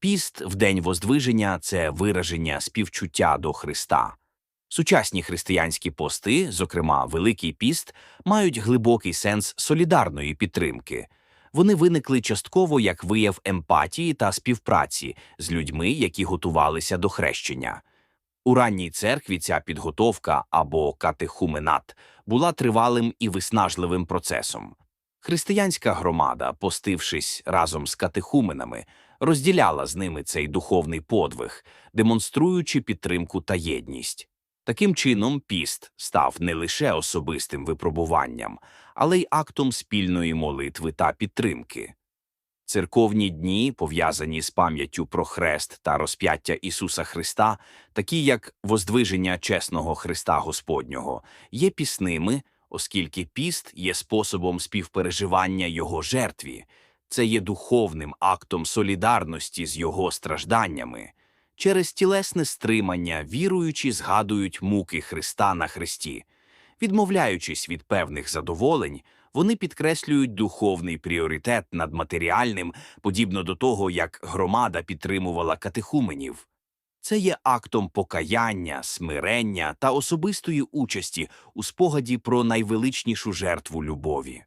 Піст в день Воздвиження це вираження співчуття до Христа. Сучасні християнські пости, зокрема Великий піст, мають глибокий сенс солідарної підтримки. Вони виникли частково як вияв емпатії та співпраці з людьми, які готувалися до хрещення. У ранній церкві ця підготовка або катехуменат була тривалим і виснажливим процесом. Християнська громада, постившись разом з катехуменами, розділяла з ними цей духовний подвиг, демонструючи підтримку та єдність. Таким чином, піст став не лише особистим випробуванням, але й актом спільної молитви та підтримки. Церковні дні, пов'язані з пам'яттю про хрест та розп'яття Ісуса Христа, такі як Воздвиження чесного Христа Господнього, є пісними, оскільки піст є способом співпереживання Його жертві, це є духовним актом солідарності з Його стражданнями. Через тілесне стримання віруючі згадують муки Христа на хресті. Відмовляючись від певних задоволень, вони підкреслюють духовний пріоритет над матеріальним, подібно до того, як громада підтримувала катехуменів. Це є актом покаяння, смирення та особистої участі у спогаді про найвеличнішу жертву любові.